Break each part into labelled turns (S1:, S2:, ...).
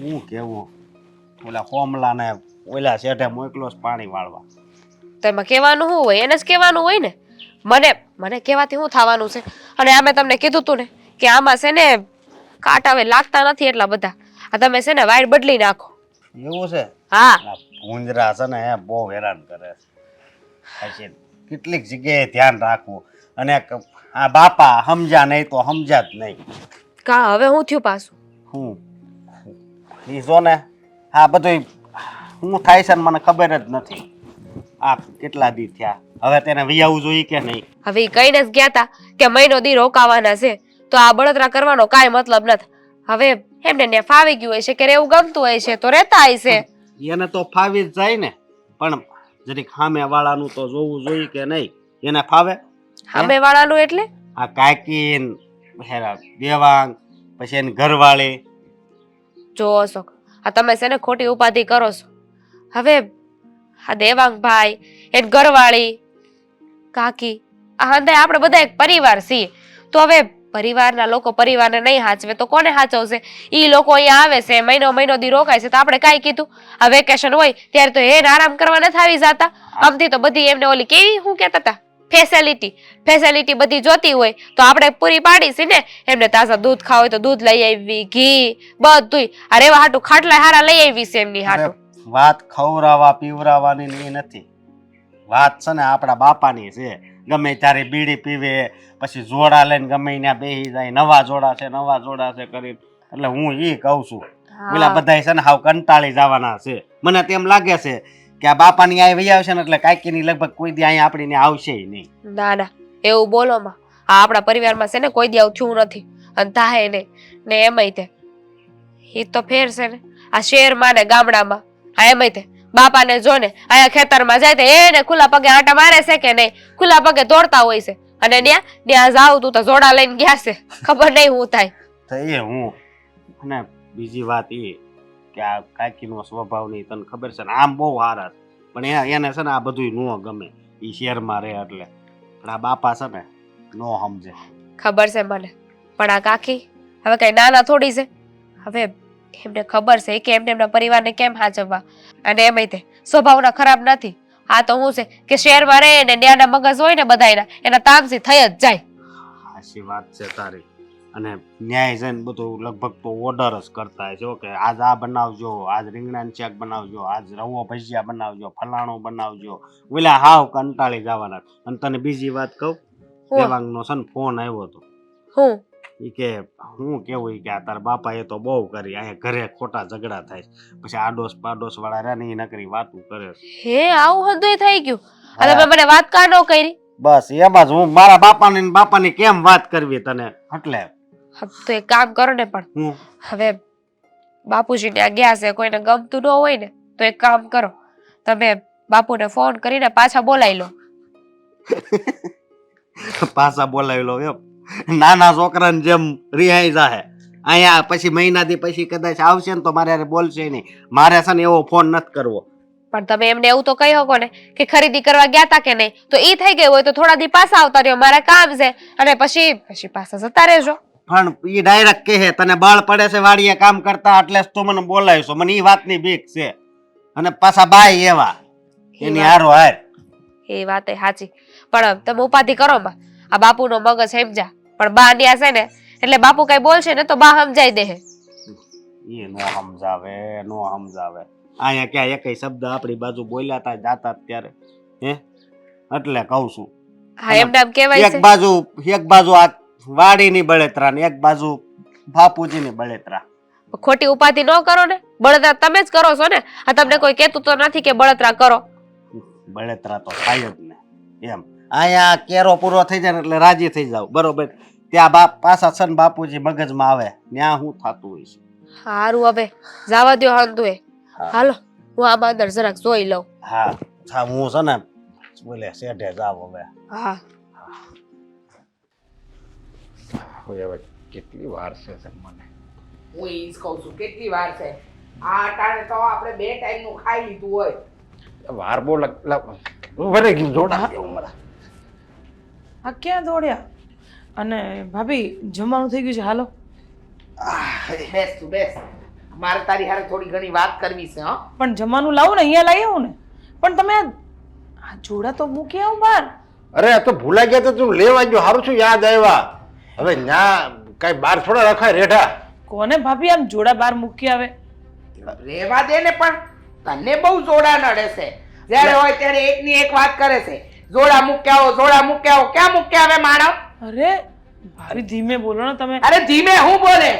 S1: શું કેવું ઓલા કોમલાને ઓલા શેઠે મોકલો પાણી વાળવા.
S2: તેમાં કહેવાનું શું હોય? એને જ કહેવાનું હોય ને? મને મને કહેવાથી શું થવાનું છે? અને આ મેં તમને કીધું તું ને કે આમાં છે ને કાટ હવે લાગતા નથી એટલા બધા. આ તમે છે ને વાયર બદલી નાખો.
S1: એવું છે?
S2: હા.
S1: આ ભૂંજરા છે ને એ બહુ હેરાન કરે છે. કેટલીક જગ્યાએ ધ્યાન રાખવું. અને આ બાપા સમજ્યા નહીં તો સમજ્યા જ નહીં.
S2: કા હવે હું થયું પાછું?
S1: હું? ઈ જો ને આ બધું હું થાય છે ને મને ખબર જ નથી. આ કેટલા દી થયા? હવે તેને વિયાવું જોઈએ કે નહીં?
S2: હવે કહીને જ ગયા તા કે મહિનો દી રોકાવાના છે તો આ બળતરા કરવાનો કાંઈ મતલબ નથી. હવે એમને ને ફાવી ગયું હોય છે કે એવું ગમતું હોય છે તો રહેતા હોય છે.
S1: એને તો ફાવી જ જાય ને પણ જરીક સામે વાળાનું તો જોવું જોઈએ કે નહીં? એને ફાવે?
S2: સામે વાળાનું એટલે?
S1: આ કાકીન હેરા દેવાંગ પછી એની ઘરવાળી
S2: જો અશોક આ તમે છે ને ખોટી ઉપાધિ કરો છો. હવે આ દેવાંગભાઈ એન ઘરવાળી કાકી આ હંદે આપણે બધા એક પરિવાર છીએ. તો હવે પરિવારના લોકો પરિવારને નહીં હાચવે તો કોને હાચવશે? એ લોકો અહીંયા આવે છે મહિનો મહિનો દી રોકાય છે તો આપણે કાંઈ કીધું? આ વેકેશન હોય ત્યારે તો એને આરામ કરવા નથી આવી જતા. આમથી તો બધી એમને ઓલી કેવી હું કહેતા હતા? ફેસિલિટી ફેસિલિટી બધી જોતી હોય તો આપણે પૂરી પાડીશી ને. એમને તાજા દૂધ ખાવ હોય તો દૂધ લઈ આવી ઘી બધુંય. આ રેવા હાટું ખાટલા હારા લઈ આવી છે એમની હાટું.
S1: વાત ખવરાવા પીવરાવાની એ નથી. વાત છે ને આપણા બાપાની છે. ગમે ત્યારે બીડી પીવે પછી જોડા લઈને ગમે ત્યાં બેસી જાય નવા જોડા છે નવા જોડા છે કરી. એટલે હું એ કહું છું. પેલા બધા છે ને હાવ કંટાળી જવાના છે. મને તેમ લાગે છે કે આ બાપાની આ વહી આવશે ને એટલે કાકીની લગભગ કોઈ દી અહીંયા આપણી ને આવશે ય નહીં.
S2: ના ના એવું બોલો માં આ આપણા પરિવારમાં છે ને કોઈ દી આવું થયું નથી. અને થાય ને ને એમાંય તે. એ તો ફેર છે ને આ શહેરમાં ને ગામડામાં. આ એમાંય તે. બાપાને જો ને અહીંયા ખેતરમાં જાય તો એને ખુલ્લા પગે આંટા મારે છે કે નહીં? ખુલ્લા પગે દોડતા હોય છે. અને ત્યાં ત્યાં જાવ તું તો જોડા લઈને ગયા છે. ખબર નહીં હું થાય.
S1: તો એ હું અને બીજી વાત એ કે આ કાકીનો સ્વભાવ નહીં તને ખબર છે ને? આમ બહુ છે. પણ એ- એને છે ને આ બધું ન ગમે. એ શેરમાં રહે એટલે. પણ આ બાપા છે ને નો સમજે.
S2: ખબર છે મને. પણ આ કાકી હવે કઈ નાના થોડી છે. હવે એમને ખબર છે કે એમને એમના પરિવારને કેમ સાચવવા અને એમાંય તે સ્વભાવના ખરાબ નથી. આ તો હું છે કે શેરમાં રહે ને ન્યાના મગજ હોય ને બધાયના એના તામસી થઈ જ જાય.
S1: સાચી વાત છે તારી. અને ન્યાય છે ને બધું લગભગ તો ઓર્ડર જ કરતા હોય છે. કે આજ આ બનાવજો આજ રીંગણાની શાક બનાવજો આજ રવો ભજીયા બનાવજો ફલાણું બનાવજો. ઓલા હાવ કંટાળી જવાના. અને તને બીજી વાત કહું દેવાંગનો છે ને ફોન આવ્યો હતો.
S2: હું?
S1: ઈ કે હું કેવું કે આ તારા બાપા એ તો બહુ કરી અહીંયા ઘરે ખોટા ઝઘડા થાય પછી આડોશ પાડોશ વાળા રહ્યા ને એ નકરી વાતું કરે
S2: હે આવું હંધુય થઈ ગયું. અરે બાપાને વાત કાઢો કરી?
S1: બસ એમાં જ હું મારા બાપાની ને બાપાની કેમ વાત કરવી તને? એટલે
S2: તો એક કામ કરો ને પણ. હવે બાપુજી ત્યાં ગયા છે કોઈને ગમતું ન હોય ને તો એક કામ કરો. તમે બાપુને ફોન કરીને પાછા બોલાવી લો.
S1: પાછા બોલાવી લો એમ. નાના છોકરાને જેમ રિહાઈ જાહે. અહીંયા પછી મહિના દી પછી કદાચ આવશે ને તો મારે બોલશે નહીં. મારે છે ને એવો ફોન નથી કરવો.
S2: પણ તમે એમને એવું તો કહી શકો ને કે ખરીદી કરવા ગયા તા કે નહીં? તો એ થઈ ગયું હોય તો થોડા દી પાછા આવતા રહ્યો. મારે કામ છે. અને પછી પછી પાછા જતા રહેજો.
S1: પણ એ ડાયરેક્ટ કહે તને બળ પડે છે વાડીએ કામ કરતા એટલે તું મને બોલાવીશો મને એ વાતની બીક છે. અને પાછા બાય એવા. એની હારો હાર.
S2: એ વાત સાચી. પણ તમે ઉપાધિ કરો બા આ બાપુનો મગજ સમજા પણ બા ન્યા છે ને એટલે બાપુ કઈ બોલશે ને તો બા સમજાઈ દે
S1: એ નો સમજાવે નો સમજાવે. અહીંયા ક્યાં એકય શબ્દ આપણી બાજુ બોલ્યા તા જાતા ત્યારે. હે? એટલે કહું છું.
S2: હા એમને નામ કહેવાય
S1: એક બાજુ એક બાજુ આ વાડીની બળેતરા ને એક બાજુ બાપુજીની બળેતરા.
S2: ખોટી ઉપાધિ ન કરો ને. બળતરા તમે જ કરો છો ને. આ તમને કોઈ કહેતું તો નથી કે બળતરા કરો.
S1: બળેતરા તો થાય જ ને. એમ. અહીંયા કેરો પૂરો થઈ જાય ને એટલે રાજી થઈ જાવ બરોબર. ત્યાં બાપ પાછા છે બાપુજી મગજમાં આવે. ત્યાં હું થતું હોય છે.
S2: સારું હવે. જાવા દો હંતુ એ હાલો હું આ અંદર જરાક જોઈ લઉં.
S1: હા. હા હું છે ને બોલે શેઠે જાવ હવે.
S2: હા.
S3: હવે કેટલી વાર છે મને?
S4: હું જ કહું છું કેટલી વાર છે? આ અટાણે તો આપણે બે ટાઈમનું ખાઈ લીધું હોય.
S3: વાર બહુ ગયું જોડા
S5: આ ક્યાં દોડ્યા? અને ભાભી જમવાનું થઈ ગયું છે હાલો.
S4: બેસ તું બેસ. મારે તારી હારે થોડી ઘણી વાત કરવી છે હા.
S5: પણ જમવાનું લાવું ને અહીંયા લઈ આવું ને. પણ તમે આ આ જોડા તો મૂકી આવું બહાર.
S3: અરે આ તો ભૂલાઈ ગયા તો તું લેવા ગયો સારું છું યાદ આવ્યા. હવે ન્યા કઈ બાર થોડા રખાય રેઠા
S5: કોને ભાભી આમ જોડા બાર મૂકી આવે?
S4: રેવા દે ને પણ તને બહુ જોડા નડે છે. જ્યારે હોય ત્યારે એકની એક વાત કરે છે. જોડા મૂક્યા આવો જોડા મૂક્યા આવો ક્યાં મૂક્યા આવે માણસ?
S5: અરે ભાભી ધીમે બોલો ને તમે.
S4: અરે ધીમે હું બોલે?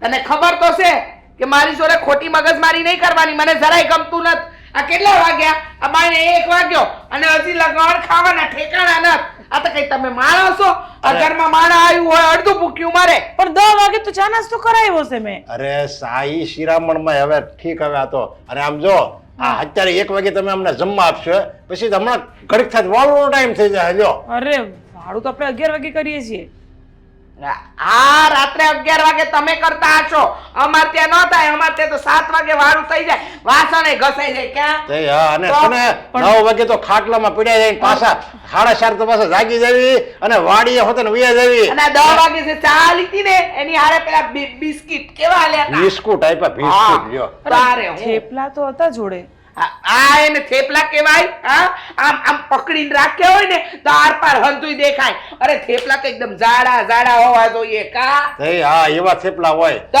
S4: તને ખબર તો છે કે મારી જોડે ખોટી મગજમારી નહીં કરવાની મને જરાય ગમતું નથી. આ કેટલા વાગ્યા? આ બાઈને એક વાગ્યો અને હજી લગાડ ખાવાના ઠેકાણા નથી. આ તો કઈ તમે માણસો આ ઘરમાં માણા આવ્યું હોય અડધું ભૂખ્યું મારે.
S5: પણ દસ વાગે તો ચા નાસ્તો કરાવ્યો છે મેં.
S3: અરે સાઈ શિરામણમાં હવે ઠીક હવે આ તો. અને આમ જો આ અત્યારે એક વાગે તમે અમને જમવા આપશો પછી હમણાં ઘડીક થાય વાળવાનો ટાઈમ થઈ જાય જો.
S5: અરે ભાડું તો આપણે અગિયાર વાગે કરીએ છીએ.
S4: આ રાત્રે અગિયાર વાગે તમે કરતા હશો. અમાર ત્યાં ન થાય અમાર ત્યાં તો સાત વાગે વાળું થઈ જાય. વાસણે ઘસાઈ જાય ક્યાં?
S3: અને તમે નવ વાગે તો ખાટલામાં પીડ્યા જાય પાછા સાડા ચાર તો પાછા જાગી જવી અને વાડીએ હોતે ને વયા જવી.
S4: અને દસ વાગે છે ચા લીધી ને એની હારે પેલા બિસ્કિટ કેવા લ્યા
S3: બિસ્કુટ આપ્યા બિસ્કુટ જો
S4: તારે હું?
S5: થેપલા તો હતા જોડે.
S4: આ- એને થેપલા કહેવાય હા? આમ આમ પકડીને રાખ્યા હોય ને તો આર પાર હંતુય દેખાય. અરે થેપલા તો એકદમ જાડા જાડા હોવા જોઈએ કા?
S3: એ હા એવા થેપલા હોય.
S4: તો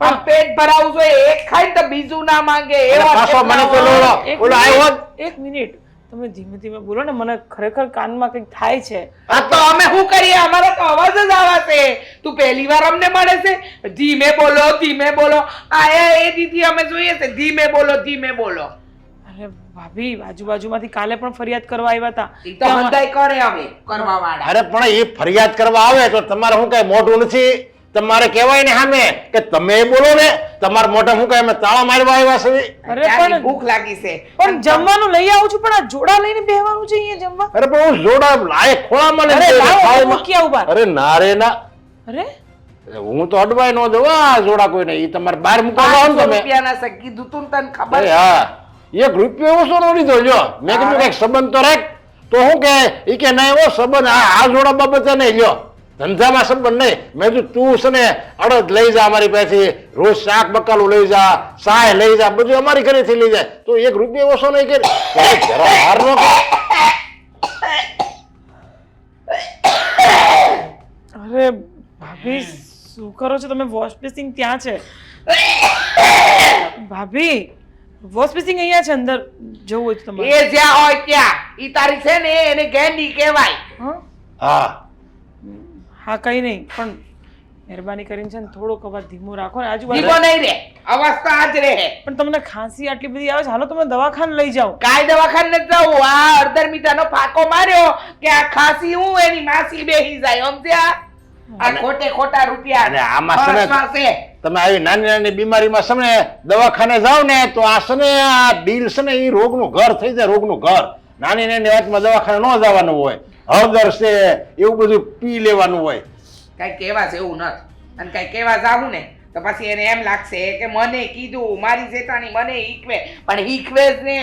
S4: આમ પેટ ભરાવું જોઈએ એક ખાય તો બીજું ના માંગે એવા
S3: પાછો મને
S4: તો
S5: લોળો.
S3: ઓલો આવ્યો
S5: એક મિનિટ. તમે ધીમે ધીમે બોલો ને મને ખરેખર કાનમાં કંઈક થાય છે.
S4: આ તો અમે શું કરીએ? અમારે તો અવાજ જ આવાશે. તું પહેલી વાર અમને મળે છે? ધીમે બોલો ધીમે બોલો. આ એ દીદી અમે જોઈએ છે. ધીમે બોલો ધીમે બોલો.
S5: ભાભી આજુબાજુમાંથી કાલે પણ ફરિયાદ કરવા આવ્યા હતા.
S4: ઈ તો હંધાઈ કરે હવે કરવા વાળા
S3: અરે પણ એ ફરિયાદ કરવા આવે તો તમારે શું કઈ મોઢું નથી? તમારે કહેવાય ને સામે કે તમે બોલો ને તમારા મોઢા શું કઈ અમે તાળા મારવા આવ્યા છે?
S5: અરે પણ
S4: ભૂખ લાગી છે.
S5: પણ જમવાનું લઈ આવું છું પણ આ જોડા લઈને બેહવાનું છે અહીંયા જમવા?
S3: અરે પણ હું જોડા લાયક ખોળામાં
S5: અરે
S3: લઈને
S5: લાવો, મૂકી આવું.
S3: અરે ના રે ના.
S5: અરે?
S3: હું તો અડવાય નો દઉં. આ જોડા કોઈને નહીં તમારે બહાર મૂકવા આવો ને તમે.
S4: રૂપિયાના સગી કીધું તું તને ખબર
S3: હા. એક રૂપિયો ઓછો નો લીધો જો મેં કીધું કંઈક સંબંધ તો રાખ. તો હું કે એ કે ના એવો સંબંધ આ આ જોડા બાબતે નહીં લ્યો. ધંધામાં સંબંધ નહીં. મેં કીધું તું છે ને અડદ લઈ જા અમારી પાસેથી રોજ શાક બકાલું લઈ જા સાય લઈ જા બધું અમારી ઘરેથી લઈ જાય. તો એક રૂપિયો ઓછો નહીં કે જરા હાર નો
S5: અરે ભાભી શું કરો છો તમે? વોશ બેસિંગ ત્યાં છે. ભાભી વોશ બેસિંગ અહીંયા છે અંદર જવું હોય તો તમારે.
S4: એ જ્યાં હોય ત્યાં. ઈ તારી છે ને એને ગેંડી કહેવાય.
S5: હા?
S3: હા.
S5: હા કઈ નહીં પણ મહેરબાની કરીને છે ને થોડોક અવાજ ધીમો રાખો ને. આજુબાજુ
S4: ધીમો નહીં રે અવાજ તો આજ રહે.
S5: પણ તમને ખાંસી આટલી બધી આવે છે હાલો તમે દવાખાને લઈ જાઓ.
S4: કાય દવાખાને નથી જવું. આ અડધર મીઠાનો ફાકો માર્યો કે આ ખાંસી હું એની માસી બેહી જાય સમજ્યા? આ ખોટે ખોટા રૂપિયા
S3: અને આમાં છે. તમે આવી નાની નાની બીમારીમાં છે ને દવાખાને જાઓ ને તો આ છે ને આ બિલ છે ને એ રોગનું ઘર થઈ જાય રોગનું ઘર. નાની નાની વાતમાં દવાખાને ન જવાનું હોય હળદર છે એવું બધું પી લેવાનું હોય.
S4: કાંઈ કહેવા એવું નથી. અને કાંઈ કહેવા જાવું ને તો પછી એને એમ લાગશે કે મને કીધું મારી જેઠાણી મને હીકવે પણ હીકવે જ ને.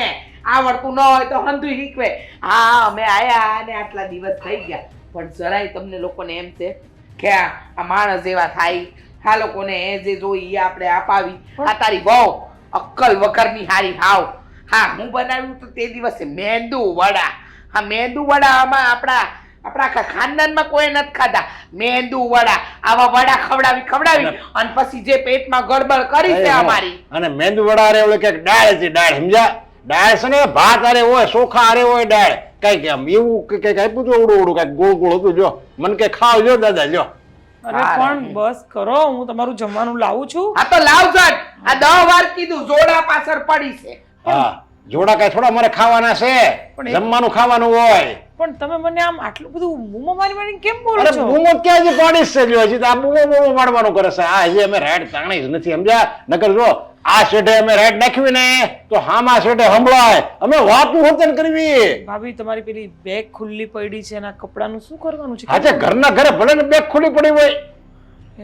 S4: આવડતું ન હોય તો હંધું હીકવે. હા અમે આયા અને આટલા દિવસ થઈ ગયા. પણ જરાય તમને લોકોને એમ છે કે આ માણસ જેવા થાય. આ લોકોને એ જે જોઈ આપણે અપાવી. આ તારી બહુ અક્કલ વગરની હારી હાવ હા હું બનાવ્યું તો તે દિવસે મેંદુ વડા. હા મેંદુ વડા આમાં આપણા આપણા આખા ખાનદાનમાં કોઈ નથી ખાધા. મેંદુ વડા. આવા વડા ખવડાવી ખવડાવી અને પછી જે પેટમાં ગડબડ કરી છે અમારી.
S3: અને મેંદુ વડા અરે ઓલે કે ડાળ છે ડાળ સમજ્યા? ડાળ છે ને ભાત અરે હોય ચોખા અરે હોય દાળ કંઈક એમ એવું કંઈક આપ્યું હતું ઉડું ઉડું કંઈક ગોળ ગોળ હતું જો મને કે ખાવ જો દાદા જો
S5: અરે પણ બસ કરો હું તમારું જમવાનું લાવું છું.
S4: આ તો લાવ આ દહ વાર કીધું જોડા પાછળ પડી છે.
S3: હા જોડા કઈ થોડા મારે ખાવાના છે.
S5: પણ
S3: જમવાનું ખાવાનું હોય.
S5: પણ તમે મને આમ આટલું બધું બૂમો મારી મારી કેમ બોલો
S3: અરે
S5: છો?
S3: બૂમો ક્યાં જે પાડી છે જો હજી તો આ બૂમો બૂમો મારવાનું કરે છે. આ હજી અમે રેડ તાણી જ નથી સમજ્યા? નકર જો આ શેઠે અમે રાઈડ નાખવી ને તો હામા શેઠે સંભળાય અમે વાતું હોતન કરવી.
S5: ભાભી તમારી પેલી બેગ ખુલ્લી પડી છે એના કપડાનું શું કરવાનું છે?
S3: આજે ઘરના ઘરે ભલે ને બેગ ખુલ્લી પડી હોય.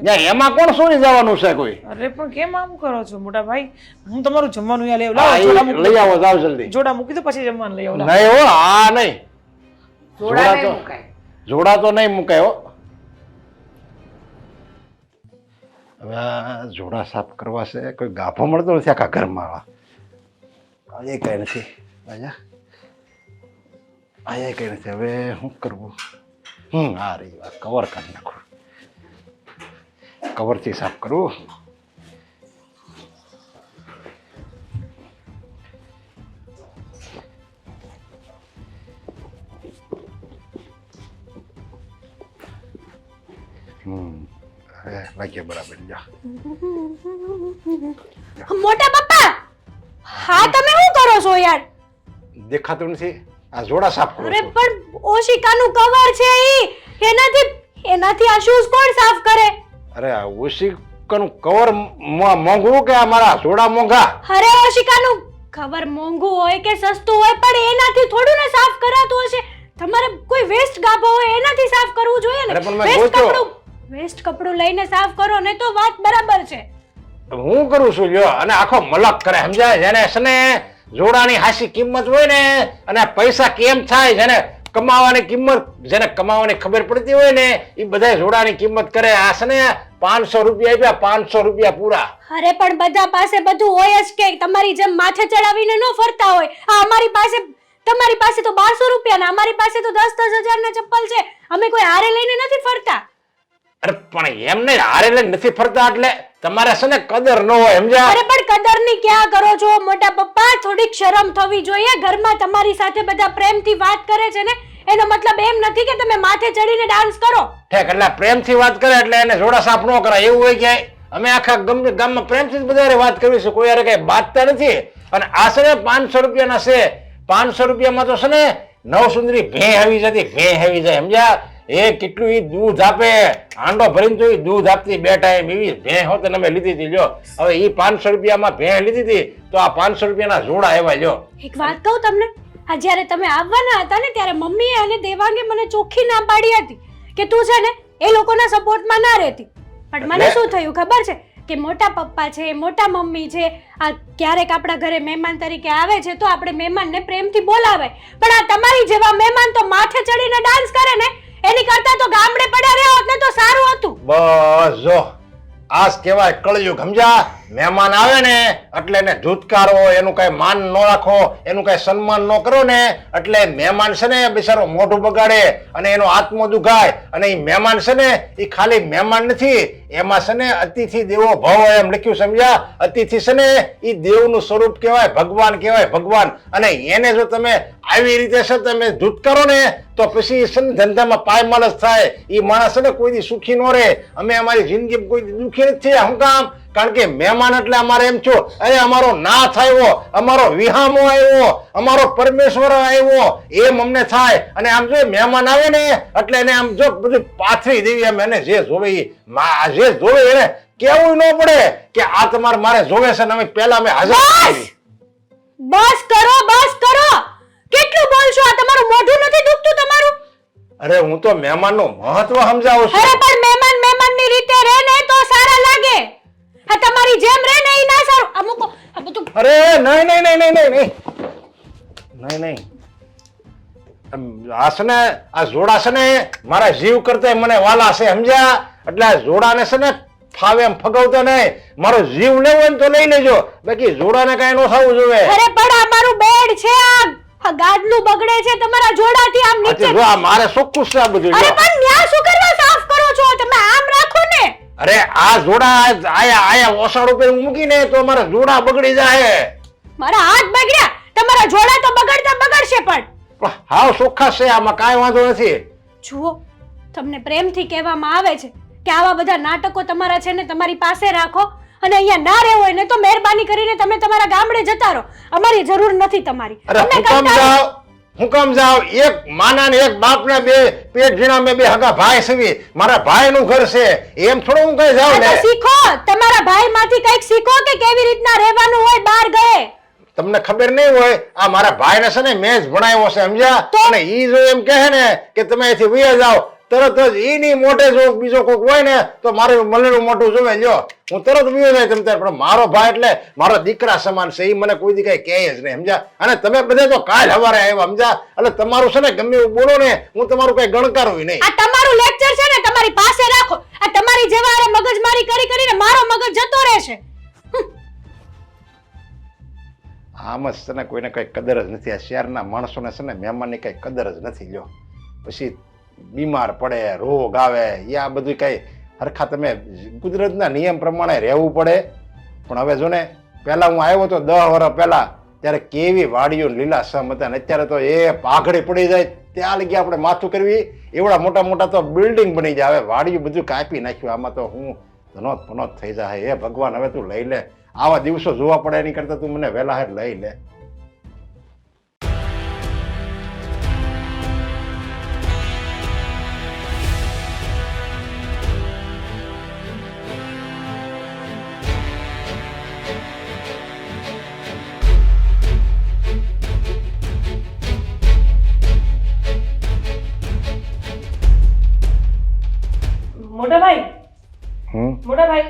S3: ત્યાં એમાં કોણ સોરી જવાનું છે કોઈ?
S5: અરે પણ કેમ આમ કરો છો મોટા ભાઈ? હું તમારું જમવાનું અહીંયા
S3: લેવ
S5: લાવો, જોડા મૂકી
S3: લઈ આવો જાવ જલ્દી.
S5: જોડા મૂકી દો પછી જમવાનું લઈ આવો
S3: નહીં હો આ નહીં.
S4: જોડા
S3: જોડા
S4: નહીં
S3: તો-
S4: મુકાય.
S3: જોડા તો નહીં મુકાય હો. હવે આ જોડા સાફ કરવા છે, કોઈ ગાભો મળતો નથી આખા ઘરમાં આજે કંઈ નથી. અહીંયા? અહીંયા કંઈ નથી. હવે શું કરવું? હમ, આ રહી વાત કવર કાઢી નાખું. કવરથી સાફ કરવું હવે બરાબર જા
S6: મોટા પપ્પા! હા તમે શું કરો છો યાર?
S3: દેખાતું નથી. આ જોડા સાફ કરો
S6: અરે પણ ઓશિકાનું કવર છે ઈ. એનાથી એનાથી આ શૂઝ કોણ સાફ કરે?
S3: અરે આ ઓશિકાનું કવર મોંઘું કે આ મારા જોડા મોંઘા?
S6: અરે ઓશિકાનું કવર મોંઘું હોય કે સસ્તું હોય પણ એનાથી થોડું ને સાફ કરાતું હશે. તમારે કોઈ વેસ્ટ ગાભો હોય એનાથી સાફ કરવું જોઈએ
S3: અરે પણ
S6: ને
S3: મેં.
S6: કપડું વેસ્ટ કપડું લઈને સાફ કરો ને તો વાત બરાબર છે.
S3: હું કરું છું જો અને આખો મલક કરે સમજાય? જેને સને જોડાની હાસી કિંમત હોય ને અને પૈસા કેમ થાય જેને કમાવાની કિંમત જેને કમાવાની ખબર પડતી હોય ને એ બધા જોડાની કિંમત કરે. આ છે ને પાંચસો રૂપિયા આપ્યા પાંચસો રૂપિયા પૂરા.
S6: અરે પણ બધા પાસે બધું હોય જ કે તમારી જેમ માથે ચડાવીને ન ફરતા હોય. આ અમારી પાસે તમારી પાસે તો બારસો રૂપિયા ને અમારી પાસે તો દસ દસ હજાર ના ચપ્પલ છે. અમે કોઈ હારે લઈને નથી ફરતા.
S3: અરે પણ એમ નહીં હારે લઈને નથી ફરતા એટલે તમારે છે ને કદર ન હોય સમજ્યા?
S6: અરે પણ કદરની ક્યાં કરો છો? મોટા પપ્પા થોડીક શરમ થવી જોઈએ. ઘરમાં તમારી સાથે બધા પ્રેમથી વાત કરે છે ને એનો મતલબ એમ નથી કે તમે માથે ચડીને ડાન્સ કરો.
S3: ઠેક એટલે પ્રેમથી વાત કરે એટલે એને જોડા સાફ ન કરાય એવું હોય કે અમે આખા ગમ ગામમાં પ્રેમથી બધા વાત કરીશું કોઈ યારે કઈ બાતતા નથી. અને આશરે પાંચસો રૂપિયાના છે. પાંચસો રૂપિયામાં તો છે ને નવ સુંદરી ભે આવી જતી ભે આવી જાય સમજ્યા? એ કેટલું ઈ દૂધ આપે? આંડો ભરીને તો ઈ દૂધ આપતી બે ટાઈમ. એવી ભેં હોત ને અમે લીધી હતી લ્યો. હવે ઈ પાંચસો રૂપિયામાં ભેં લીધી હતી તો આ પાંચસો રૂપિયાના જોડા આવ્યા લ્યો.
S6: એક વાત કહું તમને? આ જ્યારે તમે આવવાના હતા ને ત્યારે મમ્મીએ અને દેવાંગે મને ચોખ્ખી ના પાડી હતી કે તું છે ને એ લોકોના સપોર્ટમાં ના રહેતી. પણ મને શું થયું ખબર છે? કે મોટા પપ્પા છે મોટા મમ્મી છે આ ક્યારેક આપણા ઘરે મહેમાન તરીકે આવે છે તો આપણે મહેમાનને પ્રેમથી બોલાવાય. પણ આ તમારી જેવા મહેમાન તો માથે ચડીને ડાન્સ કરે ને એની કરતા તો ગામડે પડ્યા રહ્યા હોત ને તો સારું હતું.
S3: બસ જો આસ કહેવાય કળિયુગ, સમજ્યા? મહેમાન આવે ને, એટલે એને ધૂતકારો, એનું કઈ માન ન રાખો, એનું કઈ સન્માન ન કરો ને, એટલે મહેમાન છે ને બિચારો મોઢું બગાડે અને એનો આત્મો દુખાય અને એ મહેમાન છે ને એ ખાલી મહેમાન નથી, એમાં છે ને અતિથિ દેવો ભવ એમ લખ્યું સમજ્યા? અતિથિ છે ને એ દેવનું સ્વરૂપ કહેવાય, ભગવાન કહેવાય, ભગવાન. અને એને જો તમે આવી રીતે છે તમે ધૂતકારો ને, તો પછી છે ધંધામાં પાયમાલ જ થાય. એ માણસ છે ને કોઈ દી સુખી ન રહે. અમે અમારી જિંદગી કોઈ દુખી નથી. થયા શું કામ કારણ કે મહેમાન એટલે અમારે એમ છો અરે અમારો નાથ આવ્યો અમારો વિહામો આવ્યો અમારો પરમેશ્વર આવ્યો એમ અમને થાય. અને આમ જો મહેમાન આવે ને એટલે એને આમ જો બધું પાથરી દેવી એમ એને જે જોવે એ જે જોવે એને કેવું ન પડે કે આ તમારે મારે જોવે છે ને અમે પહેલા અમે હાજર
S6: બસ! બસ કરો બસ કરો! કેટલું બોલશો? આ તમારું મોઢું નથી દુખતું તમારું?
S3: અરે હું તો મહેમાનનું મહત્વ સમજાવું છું.
S6: અરે પણ મહેમાન મહેમાનની રીતે રહે ને તો સારા લાગે. આ તમારી જેમ રહે ને એ ના સારું. મૂકો આ બધું
S3: અરે નહીં નહીં નહીં નહીં નહીં નહીં. નહીં નહીં. આસને આ જોડા છે ને મારા જીવ કરતા મને વાલા છે સમજ્યા? એટલે આ જોડાને છે ને ફાવે એમ ફગવતો નહીં. મારો જીવ લેવો હોય તો લઈ લેજો. બાકી જોડાને કાંઈ નો થવું જોઈએ.
S6: અરે પણ આ મારું બેડ છે આ આ ગાદલું બગડે છે તમારા જોડાથી આમ નીચે
S3: જો આ મારે ચોખ્ખું છે આ બધું
S6: અરે પણ ન્યા શું કરવા સાફ કરો છો? તમે આમ ને
S3: અરે આ જોડા આયા આયા ઓસાડ ઉપર મૂકીને તો મારા જોડા બગડી જાય
S6: મારા હાથ બગડ્યા? તમારા જોડા તો બગડતા બગડશે પણ.
S3: હાવ ચોખ્ખા છે આમાં કાંઈ વાંધો નથી.
S6: જુઓ તમને પ્રેમથી કહેવામાં આવે છે કે આવા બધા નાટકો તમારા છે ને તમારી પાસે રાખો. અને અહીંયા ના રહેવું હોય ને તો મહેરબાની કરીને તમે તમારા ગામડે જતા રહો. અમારી જરૂર નથી તમારી.
S3: તમે
S6: કંટાળો-
S3: હું કામ જાવ એક માના ને એક બાપના બે પેટ જીણા મેં બે હગા ભાઈ સવી. મારા ભાઈ નું ઘર છે. એમ થોડું હું કઈ જાઉં ને?
S6: શીખો. તમારા ભાઈમાંથી કંઈક શીખો કે કેવી રીતના રહેવાનું હોય બહાર ગયે
S3: તમને ખબર નહીં હોય આ મારા ભાઈને છે ને મેં જ ભણાવ્યો છે સમજ્યા? અને ઈ જો એમ કહે ને કે તમે અહીંથી વયા જાઓ તરત જ એની મોટે જો બીજો કોઈક હોય ને તો મારે મલેલું મોટું જોવે લ્યો હું તરત બીજો નહીં તમ તારે પણ મારો ભાઈ એટલે મારો દીકરા સમાન છે એ મને કોઈ દી કઈ કહે જ નહીં સમજ્યા? અને તમે બધા તો કાલ હવારે આવ્યા સમજ્યા? એટલે તમારું છે ને ગમે એવું બોલો ને હું તમારું કઈ ગણકારું નહીં.
S6: આ તમારું લેક્ચર છે ને તમારી પાસે રાખો. આ તમારી જેવા મગજ મગજમારી કરી કરીને મારો મગજ જતો રહેશે.
S3: આમ જ છે ને કોઈને કઈ કદર જ નથી. આ શહેરના માણસોને છે ને મહેમાનની કઈ કદર જ નથી લ્યો. પછી બીમાર પડે, રોગ આવે એ આ બધું કંઈ હરખા તમે કુદરતના નિયમ પ્રમાણે રહેવું પડે. પણ હવે જો ને પહેલા હું આવ્યો હતો દસ વર્ષ પહેલા ત્યારે કેવી વાડીઓ લીલા સમ હતા અને અત્યારે તો એ પાઘડી પડી જાય, ત્યાં લગી આપણે માથું કરવી. એવડા મોટા મોટા તો બિલ્ડિંગ બની જાય. હવે વાડીયું બધું કાપી નાખ્યું. આમાં તો હું ધનોત પનોત થઈ જાય. હે ભગવાન, હવે તું લઈ લે. આવા દિવસો જોવા પડે એની કરતા તું મને વહેલા હેર લઈ લે.
S5: મોટા ભાઈ
S3: હમ?
S5: મોટા ભાઈ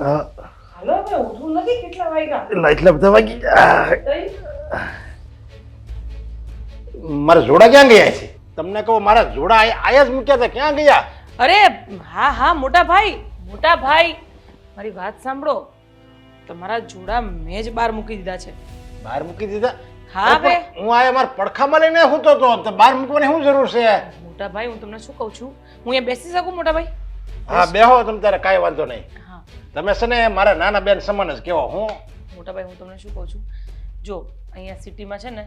S3: હા,
S5: હાલો હવે ઊઠું નથી કેટલા વાગ્યા?
S3: એટલે એટલા બધા વાગી મારા જોડા ક્યાં ગયા છે? તમને કહો મારા જોડા આયા આયા જ મૂક્યા હતા ક્યાં ગયા?
S5: અરે હા હા મોટા ભાઈ મોટા ભાઈ મારી વાત સાંભળો. તમારા જોડા મેં જ બહાર મૂકી દીધા છે.
S3: બહાર મૂકી દીધા?
S5: હા
S3: બે હું આ મારા પડખામાં લઈને સૂતો તો બહાર મૂકવાની શું જરૂર છે?
S5: મોટા ભાઈ હું તમને શું કહું છું? હું અહીંયા બેસી શકું મોટા ભાઈ
S3: હા બેહો તમે તારે કાંઈ વાંધો નહીં. તમે છે ને મારા નાના બેન સમાન જ કહેવો હું?
S5: મોટા ભાઈ હું તમને શું કહું છું? જો અહીંયા સિટીમાં છે ને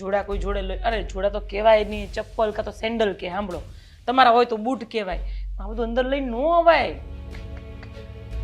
S5: જોડા કોઈ જોડે લઈ અરે જોડા તો કહેવાય નહીં ચપ્પલ કાં તો સેન્ડલ કે સાંભળો. તમારા હોય તો બૂટ કહેવાય. આ બધું અંદર લઈને ન અવાય.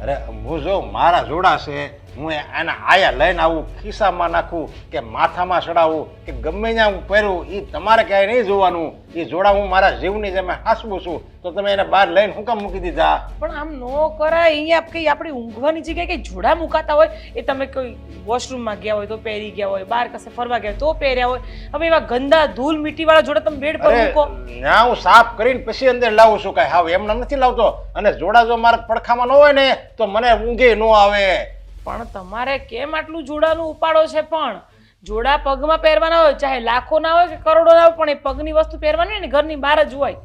S3: અરે હું જો મારા જોડા છે હું એના આના આયા લઈને આવું ખિસ્સામાં નાખું કે માથામાં ચડાવું કે ગમે ત્યાં હું પહેરું એ તમારે ક્યાંય નહીં જોવાનું. એ જોડા હું મારા જીવની જેમ હાસવું છું. તો તમે એને બહાર લઈને હું કામ મૂકી દીધા?
S5: પણ આમ ન કરાય અહીંયા કઈ આપણી ઊંઘવાની જગ્યાએ કંઈ જોડા મુકાતા હોય? એ તમે કોઈ વોશરૂમમાં ગયા હોય તો પહેરી ગયા હોય બહાર કશે ફરવા ગયા હોય તો પહેર્યા હોય. હવે એવા ગંદા ધૂળ મીઠીવાળા જોડા તમે બેડ પર મૂકો.
S3: ના હું સાફ કરીને પછી અંદર લાવું છું કાંઈ. હાવ એમને નથી લાવતો. અને જોડા જો મારા પડખામાં ન હોય ને તો મને ઊંઘે ન આવે.
S5: પણ તમારે કેમ આટલું જોડાનું ઉપાડો છે પણ? જોડા પગમાં પહેરવાના હોય ચાહે લાખો ના હોય કે કરોડો ના હોય પણ એ પગની વસ્તુ પહેરવાની હોય ને ઘરની બહાર જ હોય.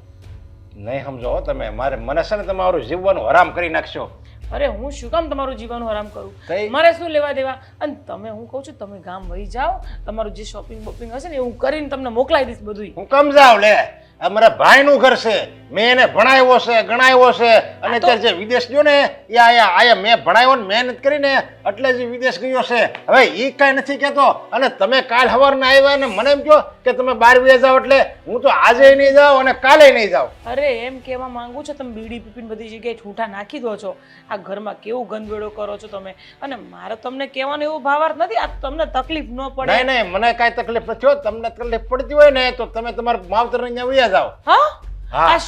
S3: નહીં સમજો તમે મારે મને છે ને તમારું જીવવાનું હરામ કરી નાખશો.
S5: અરે હું શું કામ તમારું જીવવાનું આરામ કરું? મારે શું લેવા દેવા? અને તમે હું કહું છું તમે ગામ વહી જાઓ તમારું જે શોપિંગ બોપિંગ હશે ને એ હું કરીને તમને મોકલાવી દઈશ બધું
S3: હું કામ જાવ લે. આ મારા ભાઈનું ઘર છે. મેં એને ભણાવ્યો છે ગણાવ્યો છે. અને અત્યારે જે વિદેશ ગયો ને એ આયા આયા મેં ભણાવ્યો ને મહેનત કરીને એટલે જે વિદેશ ગયો છે. હવે એ કાંઈ નથી કહેતો. અને તમે કાલ સવારના આવ્યા ને મને એમ કહો કે તમે બાર વ્યા જાઓ એટલે હું તો આજે નહીં જાઉં અને કાલે નહીં જાઉં.
S5: અરે એમ કહેવા માંગુ છો તમે બીડી પીપીને બધી જગ્યાએ ઠૂઠા નાખી દો છો. આ ઘરમાં કેવું ગંદવેડો કરો છો તમે? અને મારે તમને કહેવાનો એવો ભાવાર્થ નથી આ તમને તકલીફ ન પડે.
S3: નહીં નહીં મને કાંઈ તકલીફ નથી. તમને તકલીફ પડતી હોય ને તો તમે તમારા માવતર અહીંયા
S5: હા?
S3: હા.
S5: આ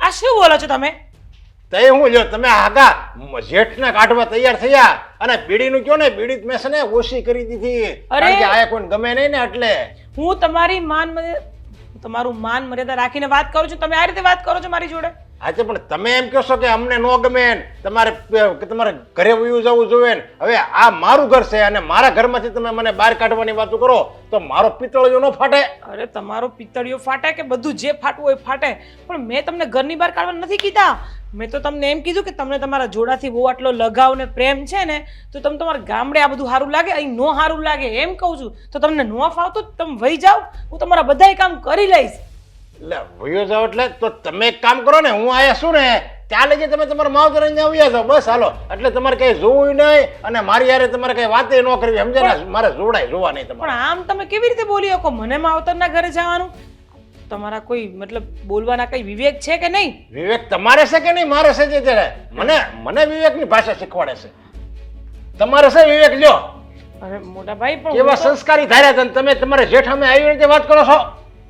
S5: આ શું બોલો છો તમે?
S3: તઈ હું લ્યો તમે આગા જેઠને કાઢવા તૈયાર થયા અને બીડીનું કયો ને બીડી મેં છે ને ઓછી કરી દીધી.
S5: અરે!
S3: કારણ કે આયા કોઈને ગમે નહીં ને એટલે.
S5: હું તમારી માન તમારું માન મર્યાદા રાખીને વાત કરું છું. તમે આ રીતે વાત કરો છો મારી જોડે?
S3: આજે પણ તમે એમ કહો કે અમને ન ગમે તમારે તમારે ઘરે વયું જવું જોઈએ હવે આ મારું ઘર છે અને મારા ઘરમાંથી તમે મને બહાર કાઢવાની વાતો કરો, તો મારો પિત્તળિયો ન ફાટે.
S5: અરે તમારો પિત્તળિયો ફાટે કે બધું જે ફાટવું હોય ફાટે. પણ મેં તમને ઘરની બહાર કાઢવા નથી કીધા. મેં તો તમને એમ કીધું કે તમને તમારા જોડાથી બહુ આટલો લગાવ ને પ્રેમ છે ને, તો તમે તમારા ગામડે આ બધું સારું લાગે? અહીં નો સારું લાગે, એમ કહું છું. તો તમને ન ફાવતું તમે વહી જાઓ, હું તમારા બધાય કામ કરી લઈશ.
S3: એટલે વયો જાવ એટલે તો તમે એક કામ કરો ને હું આયા છું ને ત્યાં લગી તમે તમારા માવતર અહીંયા આવ્યા છો બસ હાલો. એટલે તમારે કઈ જોવું નહીં અને મારી યારે તમારે કઈ વાતે ન કરવી સમજે ને? મારે જોડાય જોવા નહીં તમારે.
S5: પણ આમ તમે કેવી રીતે બોલી શકો? મને માવતરના ઘરે જવાનું? તમારા કોઈ મતલબ બોલવાના કઈ વિવેક છે કે નહીં?
S3: વિવેક તમારે છે કે નહીં? મારે છે જે ત્યારે મને મને વિવેકની ભાષા શીખવાડે છે. તમારે છે વિવેક લ્યો.
S5: અરે મોટા ભાઈ પણ
S3: કેવા સંસ્કારી ધાર્યા ને તમે તમારે જેઠામે આવી રીતે વાત કરો છો?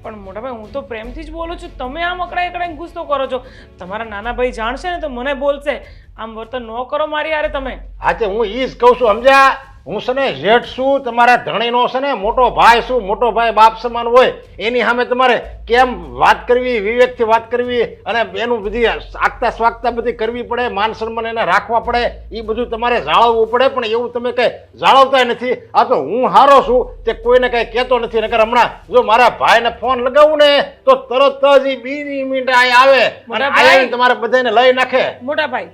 S5: પણ મોટા ભાઈ હું તો પ્રેમથી જ બોલું છું. તમે આમ અકડાઈ અકડાઈને ગુસ્સો કરો છો. તમારા નાના ભાઈ જાણશે ને તો મને બોલશે. આમ વર્તન ન કરો મારી યારે તમે.
S3: હા, તે હું ઈ જ કહું છું, સમજ્યા? હું છે ને જેઠ છું તમારા ધણીનો છે ને મોટો ભાઈ છું મોટો ભાઈ બાપ સમાન હોય એની સામે તમારે કેમ વાત કરવી વિવેકથી વાત કરવી અને એનું બધી આગતા સ્વાગતા બધી કરવી પડે માન સન્માન એને રાખવા પડે એ બધું તમારે જાળવવું પડે પણ એવું તમે કંઈ જાળવતા નથી. આ તો હું હારો છું તે કોઈને કંઈ કહેતો નથી નકર હમણાં જો મારા ભાઈને ફોન લગાવું ને તો તરત જ એ બીની મિનિટ અહીં આવે અને તમારે બધાને લઈ નાખે.
S5: મોટા ભાઈ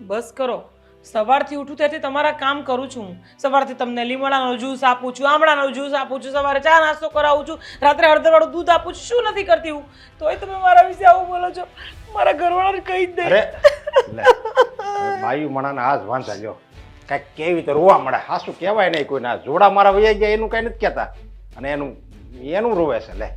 S5: બસ કરો. સવારથી ઉઠું ત્યાંથી તમારા કામ કરું છું. સવારથી તમને લીમડાનો જ્યુસ આપું છું, આમળાનો જ્યુસ આપું છું, સવારે ચા નાસ્તો કરાવું છું, રાત્રે હળદરવાળું દૂધ આપું છું, શું નથી કરતી હું? તોય તમે મારા વિશે આવું બોલો છો. મારા ઘરવાળાને કહી દે.
S3: બાયું મણાને આ જ વાંધા લ્યો. કાંઈક કેવી તો રોવા મળે? હા શું કહેવાય નહીં કોઈને. જોડા મારા વૈયા ગયા, એનું કાંઈ નથી કહેતા. અને એનું એનું રોવે છે, લે.